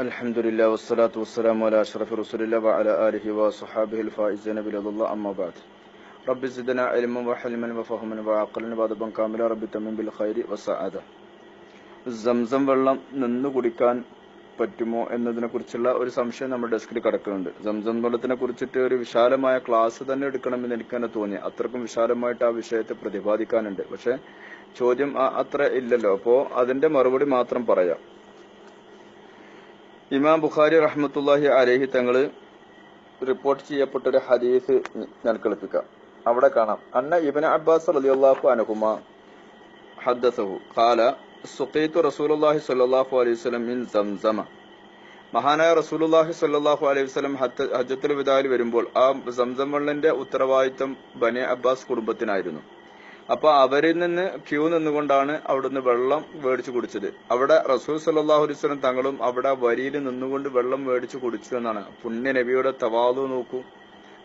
الحمد لله والصلاة والسلام على أشرف رسول الله وعلى آله وصحابه الفائزين برضا الله أما بعد رب زدنا علما وحلما وفهما وعقلا وادبا كاملا رب تمن بالخير والسعادة Zamzam വെള്ളം നിന്ന് കുടിക്കാൻ പറ്റുമോ എന്നതിനെ കുറിച്ചുള്ള ഒരു സംശയം നമ്മുടെ ഡെസ്കിൽ കിടക്കുന്നുണ്ട് സംസം വെള്ളത്തിനെ കുറിച്ചിട്ട് ഒരു വിശാലമായ ക്ലാസ് തന്നെ എടുക്കണമെന്ന് എനിക്ക് തന്നെ തോന്നി അത്രക്കും വിശാലമായിട്ട് ആ വിഷയത്തെ പ്രതിപാദിക്കാനുണ്ട് പക്ഷെ ചോദ്യം ആ- അത്ര ഇല്ലല്ലോ അപ്പോ അതിന്റെ മറുപടി മാത്രം പറയാം ഇമാം ബുഖാരി റഹ്മത്തുല്ലാഹി അലഹി തങ്ങൾ റിപ്പോർട്ട് ചെയ്യപ്പെട്ട ഒരു ഹദീസ് ഞാൻ കേൾപ്പിക്കാം. അവിടെ കാണാം. അന്ന ഇബൻ അബ്ബാസ് റളിയല്ലാഹു അനഹുമ ഹദ്ദസഹു. ഖാല സുഖീതു റസൂലുള്ളാഹി സ്വല്ലല്ലാഹു അലൈഹി വസല്ലം മിൻ സംസമ. മഹാനായ റസൂലുള്ളാഹി സ്വല്ലല്ലാഹു അലൈഹി വസല്ലം ഹജ്ജത്തുൽ വിദായിൽ വരുമ്പോൾ ആ സംസം വെള്ളന്റെ ഉത്തരവാദിത്തം ബനെ അബ്ബാസ് കുടുംബത്തിനായിരുന്നു. അപ്പൊ അവരിൽ നിന്ന് ക്യൂ നിന്നുകൊണ്ടാണ് അവിടുന്ന് വെള്ളം മേടിച്ചു കുടിച്ചത്. അവിടെ റസൂൽ സല്ലാഹു അലൈഹി വസല്ലം തങ്ങളും അവിടെ വരിയിൽ നിന്നുകൊണ്ട് വെള്ളം മേടിച്ചു കുടിച്ചു എന്നാണ്. പുണ്യ നബിയുടെ തവാതു നോക്കൂ.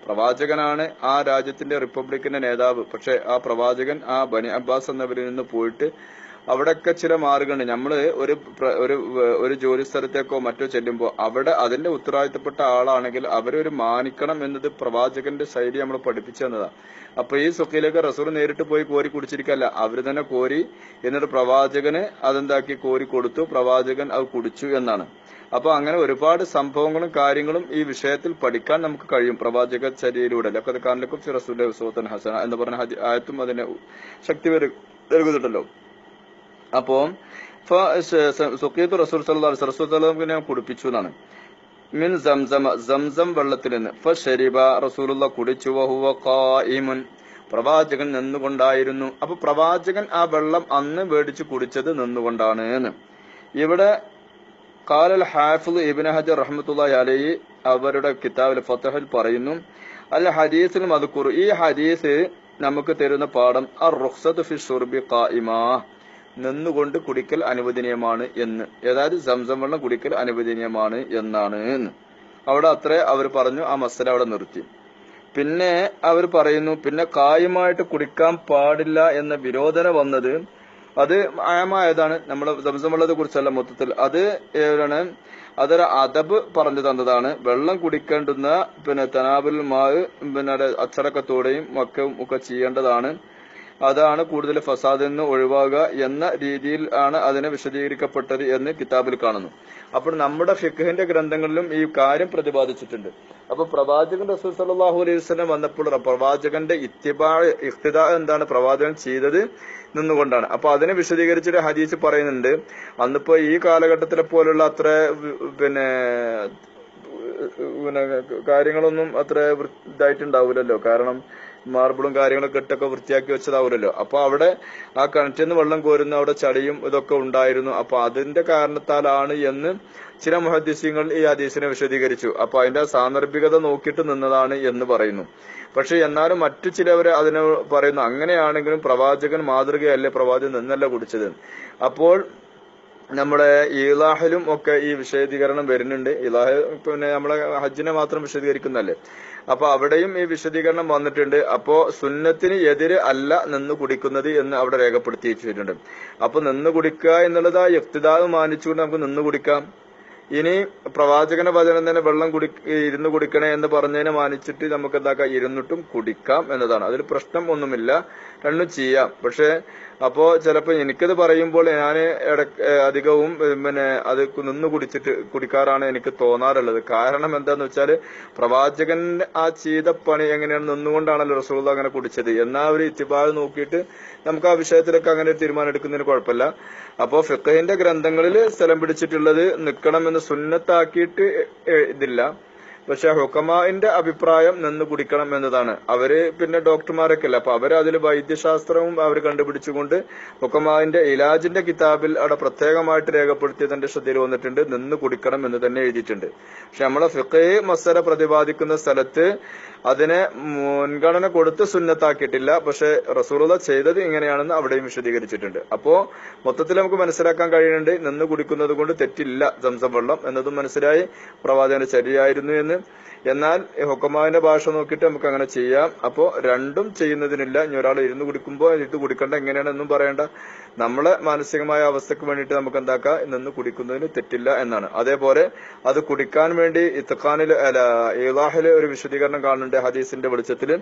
പ്രവാചകനാണ് ആ രാജ്യത്തിന്റെ റിപ്പബ്ലിക്കിന്റെ നേതാവ്. പക്ഷെ ആ പ്രവാചകൻ ആ ബനി അബ്ബാസ് എന്നവരിൽ നിന്ന് പോയിട്ട് അവിടെയൊക്കെ ചില മാർഗമുണ്ട് നമ്മൾ ഒരു ഒരു ഒരു ജോലി സ്ഥലത്തേക്കോ മറ്റോ ചെല്ലുമ്പോൾ അവിടെ അതിന്റെ ഉത്തരവാദിത്തപ്പെട്ട ആളാണെങ്കിൽ അവരെ ഒരു മാനിക്കണം എന്നത് പ്രവാചകന്റെ ശൈലി നമ്മൾ പഠിപ്പിച്ചു തന്നതാണ് അപ്പൊ ഈ സുഖയിലേക്ക് റസൂർ നേരിട്ട് പോയി കോരി കുടിച്ചിരിക്കല്ല. അവർ തന്നെ കോരി എന്നിട്ട് പ്രവാചകന് അതെന്താക്കി? കോരി കൊടുത്തു. പ്രവാചകൻ അത് കുടിച്ചു എന്നാണ്. അപ്പൊ അങ്ങനെ ഒരുപാട് സംഭവങ്ങളും കാര്യങ്ങളും ഈ വിഷയത്തിൽ പഠിക്കാൻ നമുക്ക് കഴിയും പ്രവാചക ചര്യയിലൂടെ. ലക്കത് കാനിലക്കും റസൂൽ ഹസന എന്ന് പറഞ്ഞ ആയത്തും അതിനെ ശക്തി നൽകുന്നുണ്ടല്ലോ. അപ്പോ സുഖീത്ത് റസൂൽ സല്ലാസ് റസൂൽ സല്ലാമിനെ ഞാൻ കുടിപ്പിച്ചു എന്നാണ്. മിൻ സംസം സംസം വെള്ളത്തിൽ നിന്ന് ഫരിബ റസൂലുള്ള കുടിച്ചു വഹുവ പ്രവാചകൻ നിന്നുകൊണ്ടായിരുന്നു. അപ്പൊ പ്രവാചകൻ ആ വെള്ളം അന്ന് മേടിച്ച് കുടിച്ചത് നിന്നുകൊണ്ടാണ് എന്ന്. ഇവിടെ കാലൽ ഹാഫിദ് ഇബ്നു ഹജർ റഹ്മത്തുള്ളാഹി അലൈ അവരുടെ കിതാബിൽ ഫത്തഹിൽ പറയുന്നു. അല്ല ഹദീസിൽ മതക്കുറു ഈ ഹദീസ് നമുക്ക് തരുന്ന പാഠം അർ റുഖ്സത്ത് ഫി ഷുർബി ഖായിമാ. നിന്നുകൊണ്ട് കുടിക്കൽ അനുവദനീയമാണ് എന്ന്. അതായത് സംസം വെള്ളം കുടിക്കൽ അനുവദനീയമാണ് എന്നാണ് എന്ന്. അവിടെ അത്രേ അവർ പറഞ്ഞു ആ മസല അവിടെ നിർത്തി. പിന്നെ അവർ പറയുന്നു പിന്നെ കായുമായിട്ട് കുടിക്കാൻ പാടില്ല എന്ന വിരോധന വന്നത് അത് ആയമായതാണ്. നമ്മുടെ വെള്ളത്തെ കുറിച്ചല്ല മൊത്തത്തിൽ. അത് ഏതാണ്? അതൊരു അദബ് പറഞ്ഞു തന്നതാണ്. വെള്ളം കുടിക്കേണ്ടുന്ന പിന്നെ തനാബിൽ മാവ് പിന്നെ അച്ചടക്കത്തോടെയും ഒക്കെ ഒക്കെ ചെയ്യേണ്ടതാണ്. അതാണ് കൂടുതൽ ഫസാദിൽ നിന്ന് ഒഴിവാകുക എന്ന രീതിയിൽ ആണ് അതിനെ വിശദീകരിക്കപ്പെട്ടത് എന്ന് കിതാബിൽ കാണുന്നു അപ്പോൾ നമ്മുടെ ഫിഖഹിന്റെ ഗ്രന്ഥങ്ങളിലും ഈ കാര്യം പ്രതിപാദിച്ചിട്ടുണ്ട് അപ്പൊ പ്രവാചകൻ റസൂൽ സല്ലല്ലാഹു അലൈഹി വസല്ലം വന്നപ്പോൾ പ്രവാചകന്റെ ഇത്തിബാ ഇഖ്തിദാ എന്താണ് പ്രവാചകൻ ചെയ്തത് നിന്നുകൊണ്ടാണ് അപ്പൊ അതിനെ വിശദീകരിച്ചിട്ട് ഹദീസ് പറയുന്നുണ്ട് അന്നിപ്പോ ഈ കാലഘട്ടത്തിലെ പോലുള്ള അത്ര പിന്നെ പിന്നെ കാര്യങ്ങളൊന്നും അത്ര ഇതായിട്ടുണ്ടാവില്ലല്ലോ കാരണം മാർബിളും കാര്യങ്ങളൊക്കെ ഇട്ടൊക്കെ വൃത്തിയാക്കി വെച്ചതാവുമല്ലോ അപ്പൊ അവിടെ ആ കിണറ്റിൽ നിന്ന് വെള്ളം കോരുന്ന അവിടെ ചളിയും ഇതൊക്കെ ഉണ്ടായിരുന്നു. അപ്പൊ അതിന്റെ കാരണത്താലാണ് എന്ന് ചില മുഹദ്ദിസ്യങ്ങൾ ഈ ഹദീസിനെ വിശദീകരിച്ചു. അപ്പൊ അതിന്റെ സാന്ദർഭികത നോക്കിയിട്ട് നിന്നതാണ് എന്ന് പറയുന്നു. പക്ഷെ എന്നാലും മറ്റു ചിലവർ അതിനെ പറയുന്നു അങ്ങനെയാണെങ്കിലും പ്രവാചകൻ മാതൃകയല്ലേ പ്രവാചകൻ നിന്നല്ല കുടിച്ചത്. അപ്പോൾ നമ്മുടെ ഇലാഹിലും ഒക്കെ ഈ വിശദീകരണം വരുന്നുണ്ട്. ഇലാഹ് പിന്നെ നമ്മളെ ഹജ്ജിനെ മാത്രം വിശദീകരിക്കുന്നല്ലേ അപ്പൊ അവിടെയും ഈ വിശദീകരണം വന്നിട്ടുണ്ട്. അപ്പോ സുന്നത്തിന് എതിര് അല്ല നിന്ന് കുടിക്കുന്നത് എന്ന് അവിടെ രേഖപ്പെടുത്തിയിട്ടുണ്ട്. അപ്പൊ നിന്ന് കുടിക്കുക എന്നുള്ളത് ആ യുക്തിതാവ് മാനിച്ചുകൊണ്ട് നമുക്ക് നിന്ന് കുടിക്കാം. ഇനി പ്രവാചകന വചനം തന്നെ വെള്ളം കുടി ഇരുന്ന് കുടിക്കണേ എന്ന് പറഞ്ഞതിനെ മാനിച്ചിട്ട് നമുക്ക് എന്താക്കാം? ഇരുന്നിട്ടും കുടിക്കാം എന്നതാണ്. അതിൽ പ്രശ്നം ഒന്നുമില്ല. രണ്ടും ചെയ്യാം. പക്ഷെ അപ്പോ ചിലപ്പോ എനിക്കത് പറയുമ്പോൾ ഞാൻ അധികവും പിന്നെ അത് നിന്ന് കുടിച്ചിട്ട് കുടിക്കാറാണ് എനിക്ക് തോന്നാറുള്ളത്. കാരണം എന്താന്ന് വെച്ചാൽ പ്രവാചകൻ ആ ചെയ്ത പണി എങ്ങനെയാണ് നിന്നുകൊണ്ടാണല്ലോ റസൂൾ അങ്ങനെ കുടിച്ചത്. എന്നാ ഒരു ഇത്തിബാഴ് നോക്കിയിട്ട് നമുക്ക് ആ വിഷയത്തിലൊക്കെ അങ്ങനെ തീരുമാനം എടുക്കുന്നതിന് കുഴപ്പമില്ല. അപ്പോ ഫിഖഹിന്റെ ഗ്രന്ഥങ്ങളിൽ സ്ഥലം പിടിച്ചിട്ടുള്ളത് നിൽക്കണമെന്ന് സുന്നത്താക്കിയിട്ട് എ- ഇതില്ല. പക്ഷെ ഹുക്കമാന്റെ അഭിപ്രായം നിന്ന് കുടിക്കണം എന്നതാണ്. അവർ പിന്നെ ഡോക്ടർമാരൊക്കെ അല്ല അപ്പൊ അവർ അതിൽ വൈദ്യശാസ്ത്രവും അവർ കണ്ടുപിടിച്ചുകൊണ്ട് ഹുക്കമാന്റെ ഇലാജിന്റെ കിതാബിൽ അവിടെ പ്രത്യേകമായിട്ട് രേഖപ്പെടുത്തിയത് എന്റെ ശ്രദ്ധയിൽ വന്നിട്ടുണ്ട്. നിന്ന് കുടിക്കണം എന്ന് തന്നെ എഴുതിയിട്ടുണ്ട്. പക്ഷെ നമ്മളെ ഫിഖേ മസല പ്രതിപാദിക്കുന്ന സ്ഥലത്ത് അതിനെ മുൻഗണന കൊടുത്ത് സുന്നത്താക്കിയിട്ടില്ല. പക്ഷെ റസൂറുള്ള ചെയ്തത് ഇങ്ങനെയാണെന്ന് അവിടെയും വിശദീകരിച്ചിട്ടുണ്ട്. അപ്പോ മൊത്തത്തിൽ നമുക്ക് മനസ്സിലാക്കാൻ കഴിയുന്നുണ്ട് നിന്ന് കുടിക്കുന്നത് കൊണ്ട് തെറ്റില്ല സംസം വെള്ളം എന്നതും മനസ്സിലായി പ്രവാചകന്റെ ശരിയായിരുന്നു എന്ന്. എന്നാൽ ഹുക്കമാവിന്റെ ഭാഷ നോക്കിയിട്ട് നമുക്ക് അങ്ങനെ ചെയ്യാം. അപ്പോ രണ്ടും ചെയ്യുന്നതിനില്ല. ഇനി ഒരാൾ ഇരുന്ന് കുടിക്കുമ്പോൾ ഇത് കുടിക്കേണ്ട എങ്ങനെയാണെന്നും പറയേണ്ട. നമ്മളെ മാനസികമായ അവസ്ഥക്ക് വേണ്ടിയിട്ട് നമുക്ക് എന്താക്കാം? നിന്ന് കുടിക്കുന്നതിന് തെറ്റില്ല എന്നാണ്. അതേപോലെ അത് കുടിക്കാൻ വേണ്ടി ഇത്തഖാനിൽ അല്ല ഇലാഹിലെ ഒരു വിശദീകരണം കാണുന്നുണ്ട് ഹദീസിന്റെ വെളിച്ചത്തിൽ.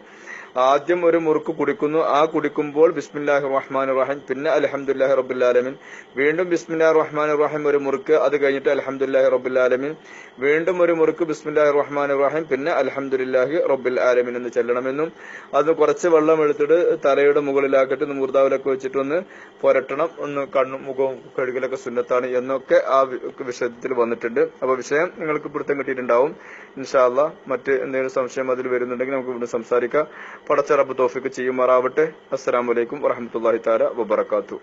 ആദ്യം ഒരു മുറുക്ക് കുടിക്കുന്നു. ആ കുടിക്കുമ്പോൾ ബിസ്മില്ലാഹി റഹ്മാൻ റഹീം പിന്നെ അലഹമുല്ലാഹി റബ്ബുല്ലാലമിൻ വീണ്ടും ബിസ്മില്ലാഹി റഹ്മാൻ റഹീം ഒരു മുറുക്ക്. അത് കഴിഞ്ഞിട്ട് അലഹമുല്ലാഹി റബ്ബുല്ലാലമിൻ വീണ്ടും ഒരു മുറുക്ക് ബിസ്മില്ലാഹി റഹ്മാൻ റഹീം പിന്നെ അലഹമുല്ലാഹി റബ്ബിൽ ആലമിൻ എന്ന് ചെല്ലണമെന്നും അത് കുറച്ച് വെള്ളം എടുത്തിട്ട് തലയുടെ മുകളിലാക്കിയിട്ട് ഒന്ന് മൂർദാവിലൊക്കെ വെച്ചിട്ട് ഒന്ന് പുരട്ടണം ഒന്ന് കണ്ണും മുഖവും കഴുകലൊക്കെ സുന്നത്താണ് എന്നൊക്കെ ആ വിഷയത്തിൽ വന്നിട്ടുണ്ട്. അപ്പൊ വിഷയം നിങ്ങൾക്ക് പിടുത്തം കിട്ടിയിട്ടുണ്ടാവും. ഇൻഷാല്ല മറ്റ് എന്തെങ്കിലും സംശയം അതിൽ വരുന്നുണ്ടെങ്കിൽ നമുക്ക് ഇവിടെ സംസാരിക്കാം. പടച്ചറബ് തോഫിക്ക് ചെയ്യുമാറാവട്ടെ. അസ്സാം വലൈക്കും വറഹമത്തല്ലാഹി താല വബർക്കാത്തു